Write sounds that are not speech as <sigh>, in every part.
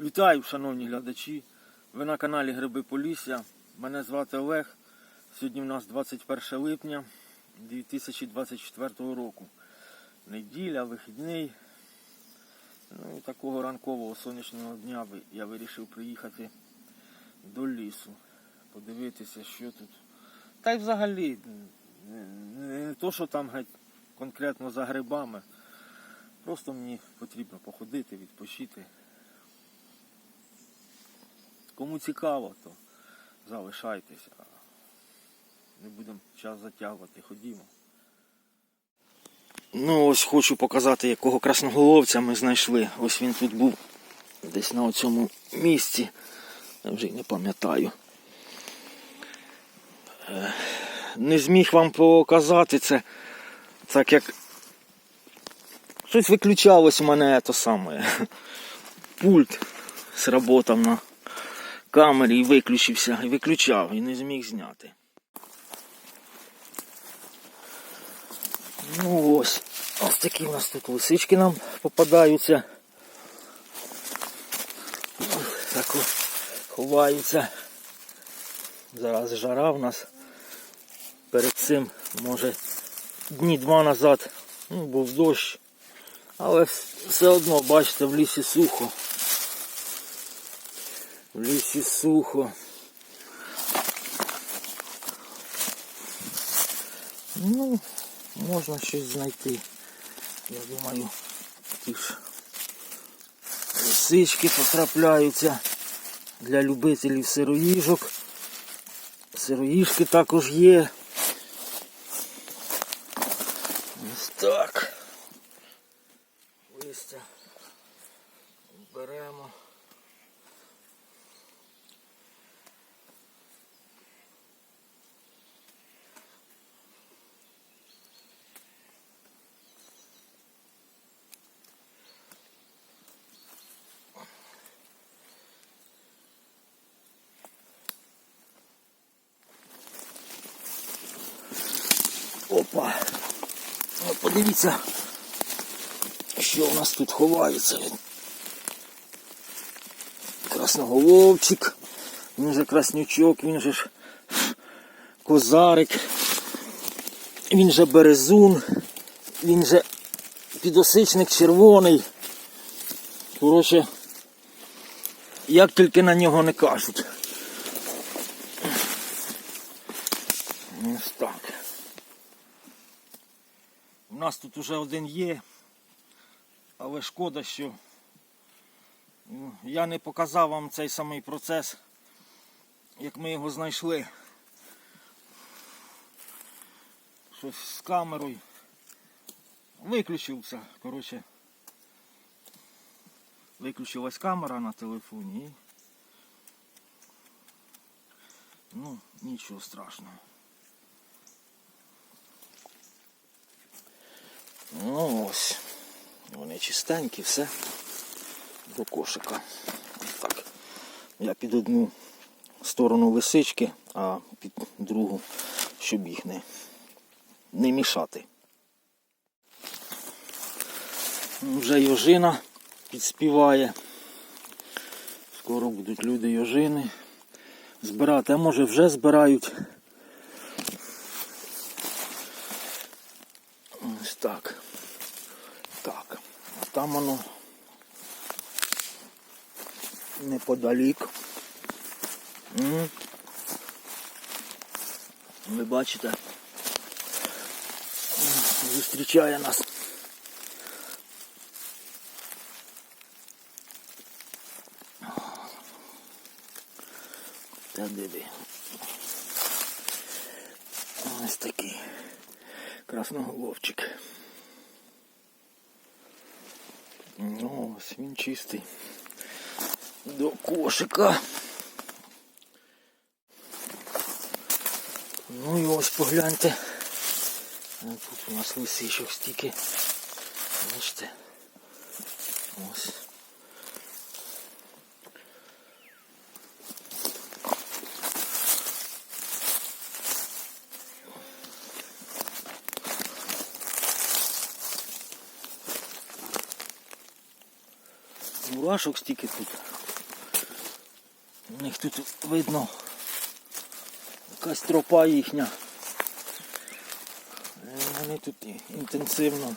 Вітаю, шановні глядачі. Ви на каналі Гриби Полісся. Мене звати Олег. Сьогодні в нас 21 липня 2024 року. Неділя, вихідний. Ну і такого ранкового сонячного дня я вирішив приїхати до лісу. Подивитися, що тут. Та й взагалі, не то, що там геть конкретно за грибами. Просто мені потрібно походити, відпочити. Кому цікаво, то залишайтеся. Не будемо час затягувати, ходімо. Ну ось хочу показати, якого красноголовця ми знайшли. Ось він тут був десь на цьому місці. Я вже й не пам'ятаю. Е, Не зміг вам показати це, так як щось виключалось у мене то саме. Пульт сработав на камері і виключився, і виключав, і не зміг зняти. Ну ось, ось такі у нас тут лисички нам попадаються. Так ховаються. Зараз жара в нас. Перед цим, може, дні два назад ну, був дощ. Але все одно, бачите, в лісі сухо. В лісі сухо. Ну, можна щось знайти. Я думаю, ті ж лисички потрапляються для любителів сироїжок. Сироїжки також є. Ось так. Листя беремо. Опа. От подивіться, що у нас тут ховається. Красноголовчик, він же краснючок, він же ж козарик, він же березун, він же підосичник червоний. Коротше, як тільки на нього не кажуть. Ось так. У нас тут уже один є, але шкода, що ну, я не показав вам цей самий процес, як ми його знайшли. Щось з камерою. Виключився, коротше. Виключилась камера на телефоні ну, нічого страшного. Ну ось. Вони чистенькі, все до кошика. Так. Я під одну сторону лисички, а під другу, щоб їх не, не мішати. Вже йожина підспіває. Скоро будуть люди йожини збирати, а може вже збирають. Ось так. Так. А там воно неподалік. Ви бачите? Зустрічає нас. Та диви. Ось такий красноголовчик. Ну, ось він чистий. До кошика. Ну і ось погляньте. Тут у нас лисичок стільки. Бачите. Ось. Мурашок стільки тут. У них тут видно якась тропа їхня. Е, Вони тут інтенсивно.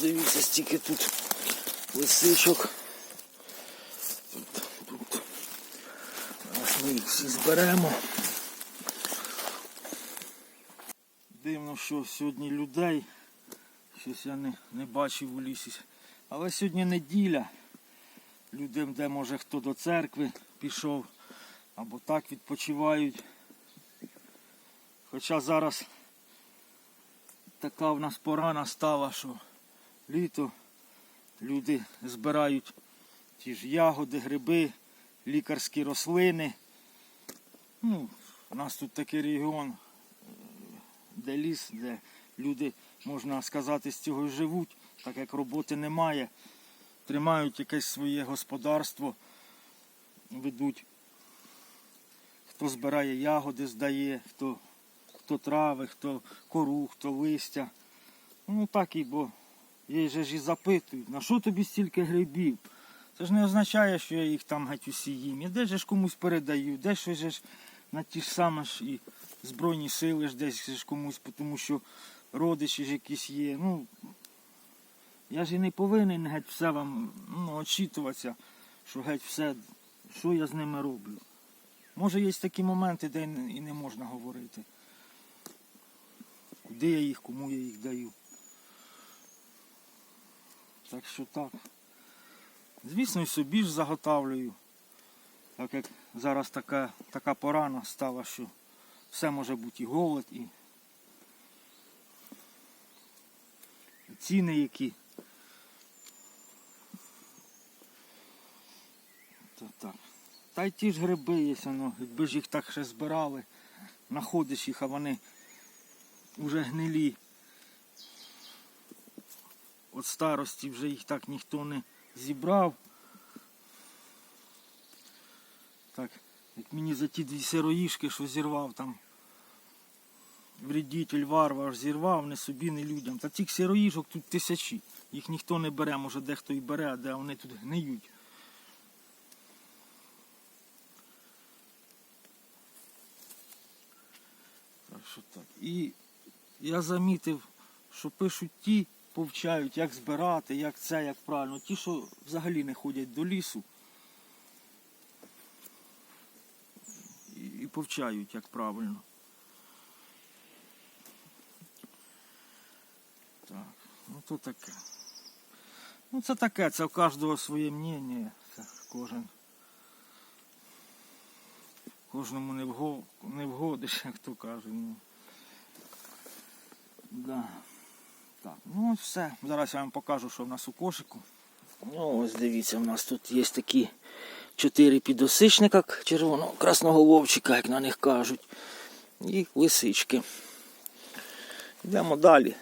Дивіться, стільки тут лисичок. Тут, тут. Зараз ми їх всі зберемо. Дивно, що сьогодні людей. Щось я не, не бачив у лісі. Але сьогодні неділя. Люди, де може хто до церкви пішов, або так відпочивають. Хоча зараз така в нас пора настала, що літо люди збирають ті ж ягоди, гриби, лікарські рослини. Ну, у нас тут такий регіон, е, де ліс, де люди, можна сказати, з цього і живуть, так як роботи немає. Тримають якесь своє господарство, ведуть. Хто збирає ягоди, здає, хто, хто трави, хто кору, хто листя. Ну так і бо їй же ж і запитують, на що тобі стільки грибів? Це ж не означає, що я їх там геть усі їм. Я де ж комусь передаю, де ж на ті ж саме ж і Збройні сили ж десь ж комусь, тому що родичі ж якісь є. Ну, я ж і не повинен геть все вам ну, очитуватися, що геть все, що я з ними роблю. Може є такі моменти, де і не- можна говорити. Куди я їх, кому я їх даю. Так що так. Звісно, і собі ж заготавлюю. Так як зараз така, така пора настала, що все може бути і голод, і, ціни які. Та, так. Та й ті ж гриби є, ну, якби ж їх так ще збирали, знаходиш їх, а вони вже гнилі. От старості вже їх так ніхто не зібрав. Так, як мені за ті дві сироїшки, що зірвав там. Вредитель, варвар зірвав, не собі, не людям. Та цих сироїжок тут тисячі. Їх ніхто не бере, може дехто і бере, де вони тут гниють. Так що так. І я замітив, що пишуть ті, повчають, як збирати, як це, як правильно. Ті, що взагалі не ходять до лісу. І повчають, як правильно. Так, ну то таке. Ну це таке, це у кожного своє мнення. Це кожен. Кожному не, вго... не вгодиш, як то каже. Ну. Да. Так, ну ось все. Зараз я вам покажу, що в нас у кошику. Ну ось дивіться, у нас тут є такі чотири підосичника червоного красноголовчика, як на них кажуть. І лисички. Йдемо далі.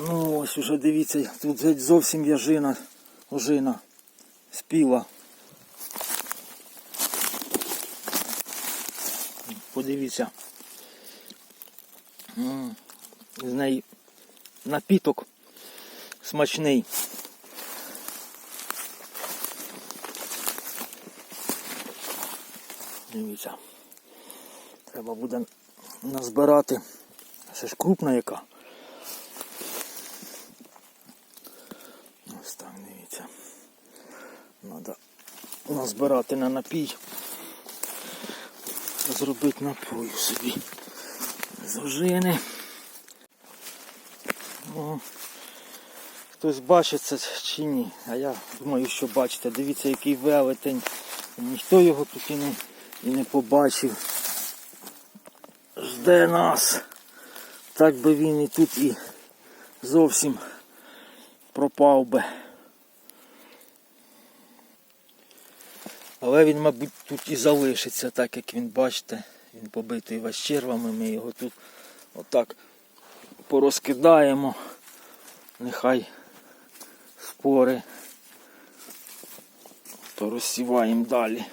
Ну ось уже дивіться, тут геть зовсім яжина, ожина спіла. Подивіться. З неї напіток смачний. Дивіться. Треба буде назбирати. Це ж крупна яка. Ось так, дивіться. Треба назбирати на напій. Зробити напою собі. З ожини. Ну, хтось бачить це чи ні. А я думаю, що бачите. Дивіться, який велетень. Ніхто його тут і не, і не побачив. Жде нас. Так би він і тут і зовсім пропав би. Але він, мабуть, тут і залишиться, так як він, бачите, він побитий весь червами, ми його тут отак порозкидаємо. Нехай спори, то розсіваємо далі.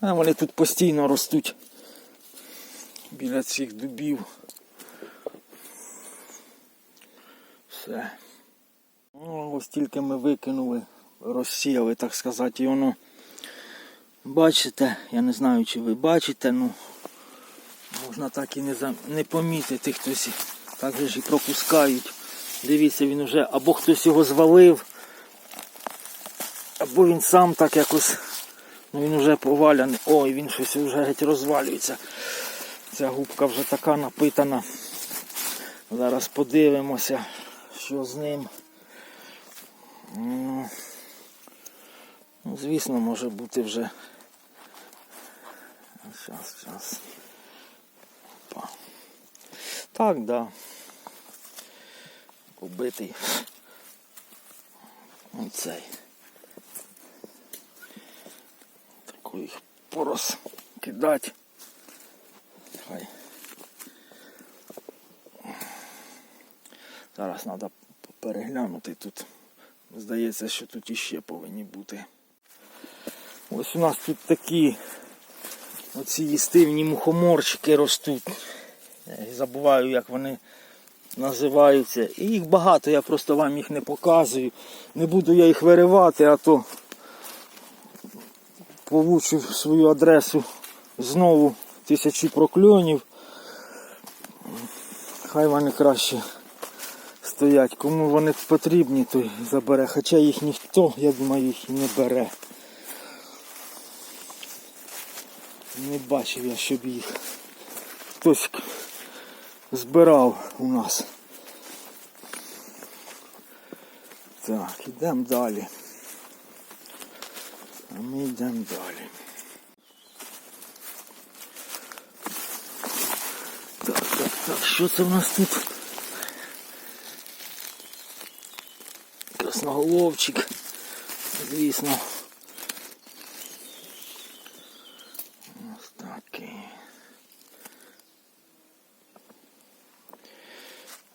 А вони тут постійно ростуть біля цих дубів. Все. Ну, ось тільки ми викинули, розсіяли, так сказати, і воно. Бачите, я не знаю, чи ви бачите, ну можна так і не, за... не помітити хтось. Так же ж і пропускають. Дивіться, він вже або хтось його звалив, або він сам так якось. Ну він вже поваляний. Ой, він щось вже геть розвалюється. Ця губка вже така напитана. Зараз подивимося, що з ним. Ну, звісно, може бути вже. Зараз, зараз. Опа. Так, да. Убитий. Оцей. Таку їх порос кидать. Хай. Зараз треба переглянути тут. Здається, що тут іще повинні бути. Ось у нас тут такі оці їстивні мухоморчики ростуть. Я забуваю, як вони називаються. І їх багато, я просто вам їх не показую. Не буду я їх виривати, а то получу свою адресу знову тисячі прокльонів. Хай вони краще стоять. Кому вони потрібні, той забере. Хоча їх ніхто, я думаю, їх і не бере. Не бачив я, щоб їх хтось збирав у нас. Так, ідемо далі. А ми йдемо далі. Так, так, так, що це в нас тут? Красноголовчик, звісно. Ось такий.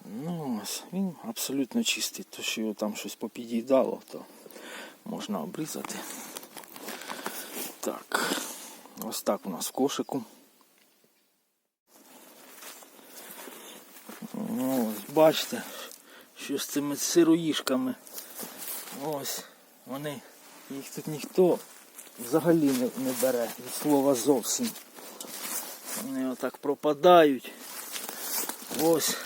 Ну ось, він абсолютно чистий. То, що його там щось попід'їдало, то можна обрізати. Так, ось так у нас в кошику. Ну, ось, бачите, що з цими сироїшками. Ось, вони, їх тут ніхто взагалі не, не бере від слова зовсім. Вони отак пропадають. Ось.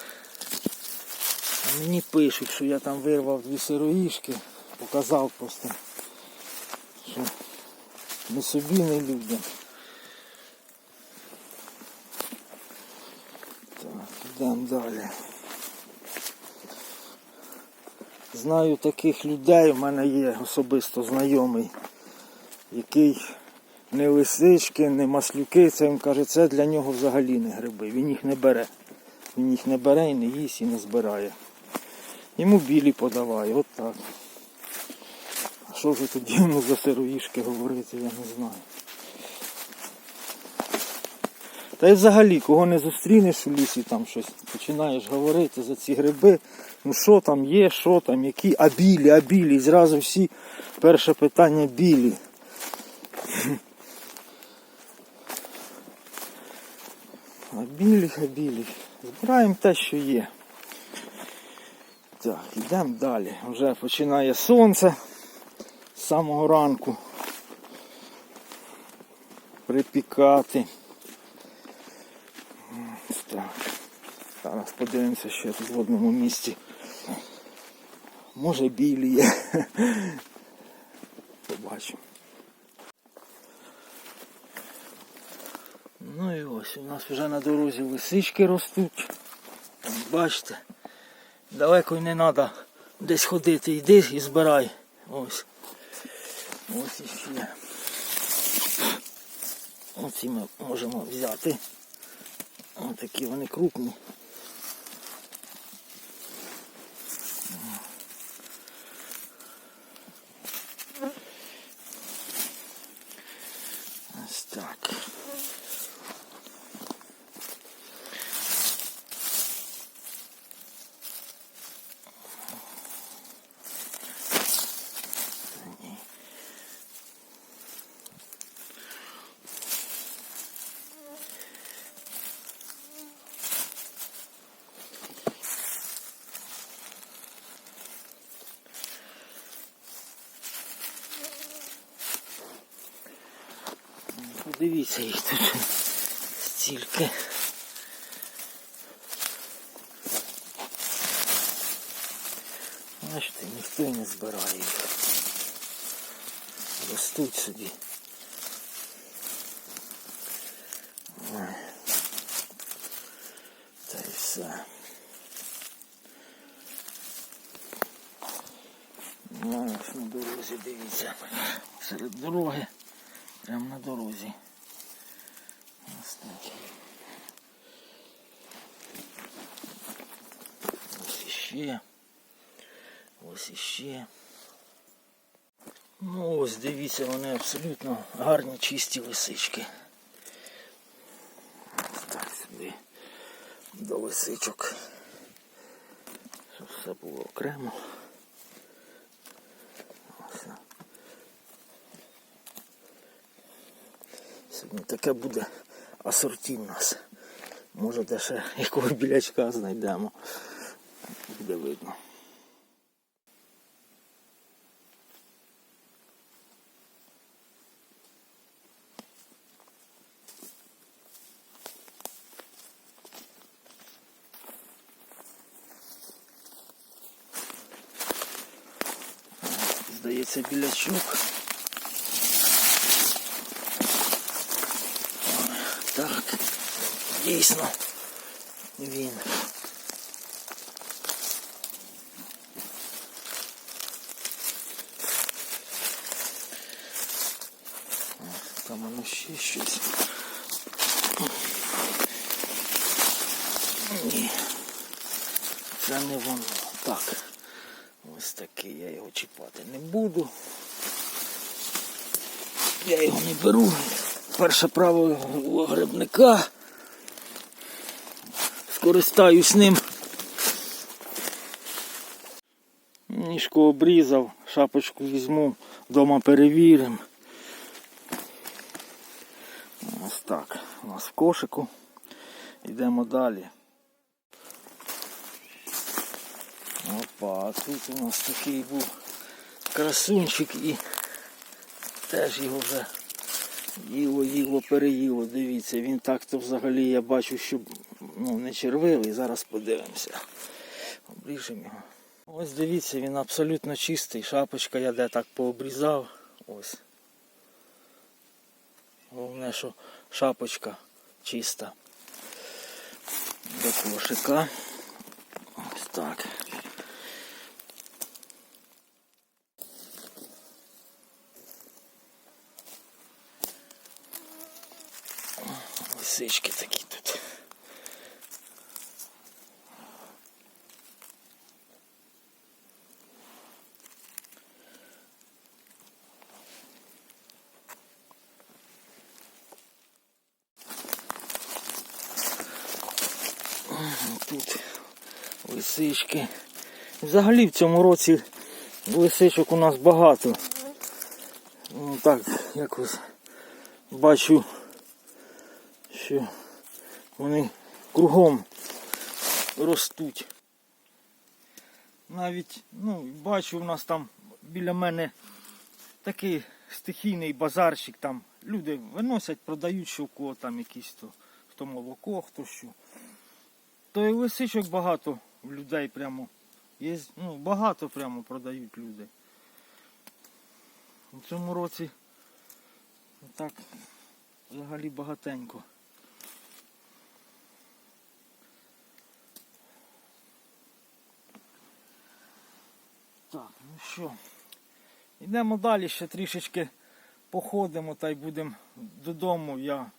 Мені пишуть, що я там вирвав дві сироїшки, показав просто, що не собі, не людям. Так, йдемо далі. Знаю таких людей, в мене є особисто знайомий, який не лисички, не маслюки, це він каже, це для нього взагалі не гриби. Він їх не бере. Він їх не бере і не їсть і не збирає. Йому білі подавай, от так. А що вже тоді йому за сироїшки говорити, я не знаю. Та й взагалі, кого не зустрінеш у лісі, там щось починаєш говорити за ці гриби. Ну що там є, що там, які, а білі, а білі. Зразу всі перше питання білі. <clears throat> А білі, а білі. Збираємо те, що є. Так, йдемо далі. Вже починає сонце з самого ранку припікати. Так. Зараз подивимося, що тут в одному місці. Може білі є. <laughs> Побачимо. Ну і ось у нас вже на дорозі лисички ростуть. Бачите, далеко не треба десь ходити. Йди і збирай. Ось. Ось іще. Оці ми можемо взяти. Ось такі вони крупні. Ось так. Дивіться їх тут стільки. Бачите, ніхто і не збирає їх. Ростуть собі. Та й все. Ну, на дорозі, дивіться. Серед дороги. Прямо на дорозі. Ось так. Ось іще. Ось іще. Ну ось дивіться, вони абсолютно гарні чисті лисички. Так сюди до лисичок. Щоб все було окремо. Ось. Сьогодні таке буде асорті в нас. Може де ще якого білячка знайдемо. Буде видно. Здається, білячок. Так, дійсно, він. Там ще щось. Ні. Це не воно. Так. Ось такий, я його чіпати не буду. Я його не беру. Перше правило грибника. Скористаюсь ним. Ніжку обрізав, шапочку візьму, вдома перевіримо. Ось так. У нас в кошику. Йдемо далі. Опа, тут у нас такий був красунчик і теж його вже їло, їло, переїло. Дивіться, він так-то взагалі я бачу, що ну, не червивий. Зараз подивимося. Обріжемо його. Ось дивіться, він абсолютно чистий. Шапочка я де так пообрізав. Ось. Головне, що шапочка чиста. До кошика. Так. Лисички тут. Тут лисички. Взагалі в цьому році лисичок у нас багато. Ну так, якось бачу що вони кругом ростуть. Навіть, ну, бачу, у нас там біля мене такий стихійний базарчик, там люди виносять, продають, що у кого там якісь то, хто молоко, хто що. То і лисичок багато людей прямо. Є, ну, багато прямо продають люди. У цьому році так взагалі багатенько. Так, ну що, йдемо далі, ще трішечки походимо та й будемо додому. Я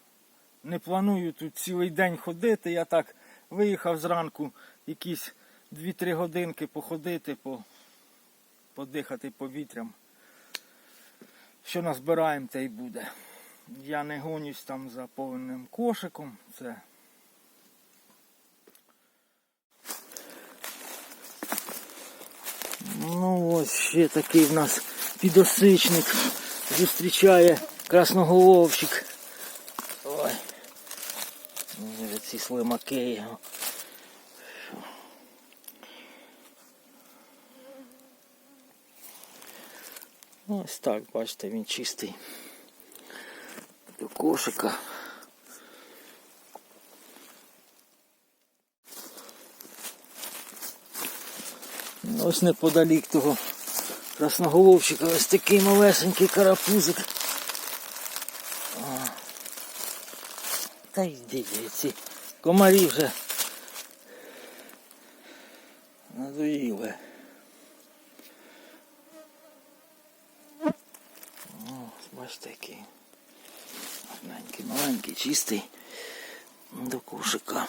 не планую тут цілий день ходити. Я так виїхав зранку якісь 2-3 годинки походити, по, подихати повітрям. Що назбираємо, те й буде. Я не гонюсь там за повним кошиком. Це Ну ось ще такий в нас підосичник зустрічає красноголовчик. Ой. Ну, вже ці слимаки його. Ось так, бачите, він чистий. До кошика. Ось неподалік того красноголовчика ось такий малесенький карапузик. Та йди ці комарі вже надоїли. О, бачите який. Гарненький, маленький, чистий до кошика.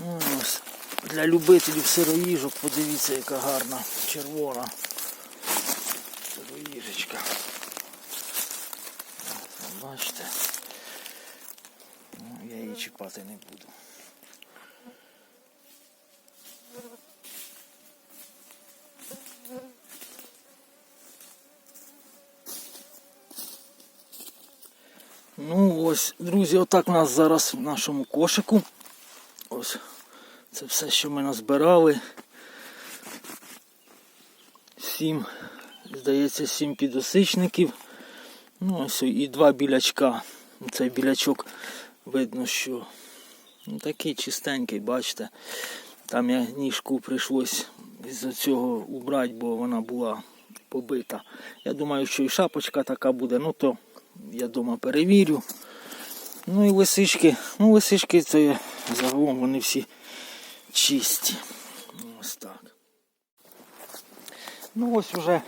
Ну, Для любителів сироїжок подивіться, яка гарна червона сироїжечка. Бачите? Ну, я її чіпати не буду. Ну ось, друзі, отак у нас зараз в нашому кошику. Ось це все, що ми назбирали. Сім, здається, сім підосичників. Ну, ось і два білячка. Цей білячок видно, що ну, такий чистенький, бачите. Там я ніжку прийшлось із цього убрати, бо вона була побита. Я думаю, що і шапочка така буде, ну то я вдома перевірю. Ну і лисички. Ну, лисички це загалом вони всі чисті. Ось так. Ну ось вже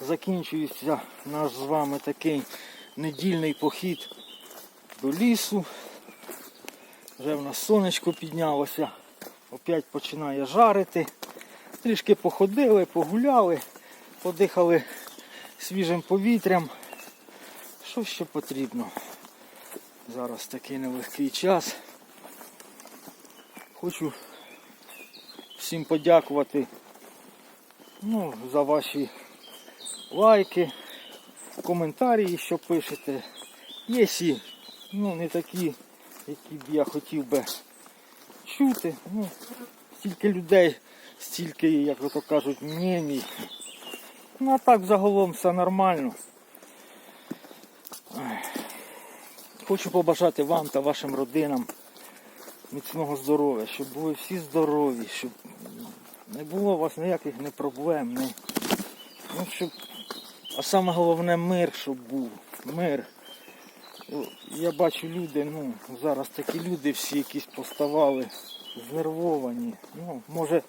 закінчується наш з вами такий недільний похід до лісу. Вже в нас сонечко піднялося, опять починає жарити. Трішки походили, погуляли, подихали свіжим повітрям. Що ще потрібно? Зараз такий нелегкий час. Хочу всім подякувати ну, за ваші лайки, коментарі, що пишете. Є всі, ну, не такі, які б я хотів би чути. Ну, стільки людей, стільки, як то кажуть, мнені. Ну а так загалом все нормально. Хочу побажати вам та вашим родинам міцного здоров'я, щоб були всі здорові, щоб не було у вас ніяких не проблем. Не... Ну, щоб... А саме головне мир, щоб був. Мир. Ну, Я бачу люди, ну, зараз такі люди всі якісь поставали, знервовані. Ну, може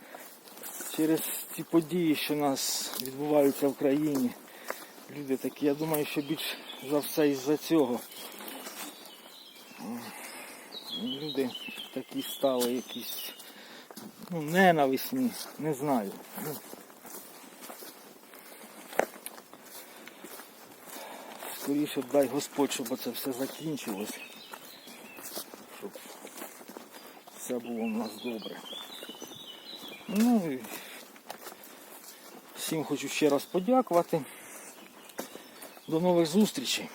через ці події, що у нас відбуваються в країні. Люди такі, я думаю, що більш за все із-за цього. Люди такі стали якісь ну, ненависні, не знаю. Скоріше дай Господь, щоб це все закінчилось. Щоб все було в нас добре. Ну і всім хочу ще раз подякувати. До нових зустрічей.